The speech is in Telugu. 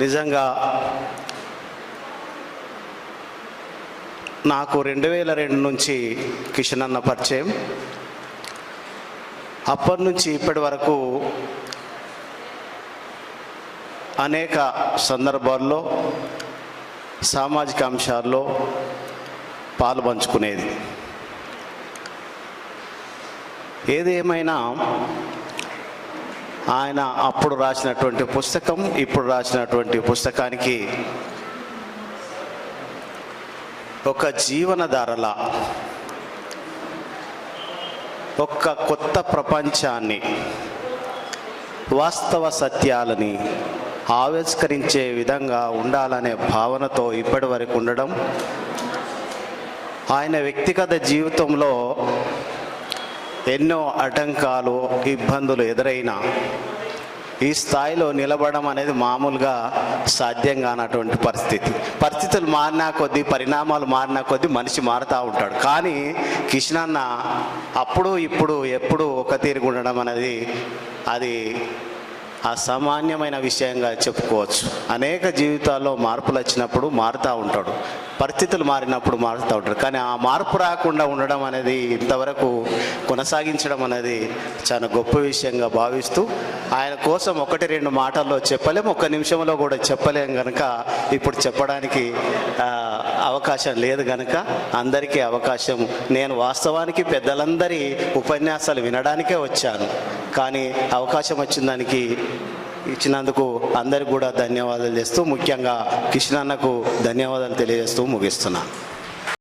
నిజంగా నాకు రెండు వేల రెండు నుంచి కిషన్ అన్న పరిచయం. అప్పటి నుంచి ఇప్పటి వరకు అనేక సందర్భాల్లో సామాజిక అంశాల్లో పాలు పంచుకునేది ఏదేమైనా ఆయన అప్పుడు రాసినటువంటి పుస్తకం ఇప్పుడు రాసినటువంటి పుస్తకానికి ఒక జీవనధారల ఒక కొత్త ప్రపంచాన్ని వాస్తవ సత్యాలని ఆవిష్కరించే విధంగా ఉండాలనే భావనతో ఇప్పటి వరకు ఉండడం ఆయన వ్యక్తిగత జీవితంలో ఎన్నో ఆటంకాలు ఇబ్బందులు ఎదురైనా ఈ స్థాయిలో నిలబడడం అనేది మామూలుగా సాధ్యం కానటువంటి పరిస్థితి. పరిస్థితులు మారినా కొద్దీ పరిణామాలు మారినా కొద్దీ మనిషి మారుతూ ఉంటాడు. కానీ కిషనన్న అప్పుడు ఇప్పుడు ఎప్పుడు ఒక తీరుగా ఉండడం అనేది అది అసామాన్యమైన విషయంగా చెప్పుకోవచ్చు. అనేక జీవితాల్లో మార్పులు వచ్చినప్పుడు మారుతూ ఉంటాడు. పరిస్థితులు మారినప్పుడు మారుతూ ఉంటారు. కానీ ఆ మార్పు రాకుండా ఉండడం అనేది ఇంతవరకు కొనసాగించడం అనేది చాలా గొప్ప విషయంగా భావిస్తూ ఆయన కోసం ఒకటి రెండు మాటల్లో చెప్పలేము ఒక్క నిమిషంలో కూడా చెప్పలేం కనుక ఇప్పుడు చెప్పడానికి అవకాశం లేదు కనుక అందరికీ అవకాశం. నేను వాస్తవానికి పెద్దలందరి ఉపన్యాసాలు వినడానికే వచ్చాను. కానీ అవకాశం వచ్చిన దానికి ఇచ్చినందుకు అందరికి కూడా ధన్యవాదాలు చేస్తూ ముఖ్యంగా కృష్ణన్నకు ధన్యవాదాలు తెలియజేస్తూ ముగిస్తున్నాను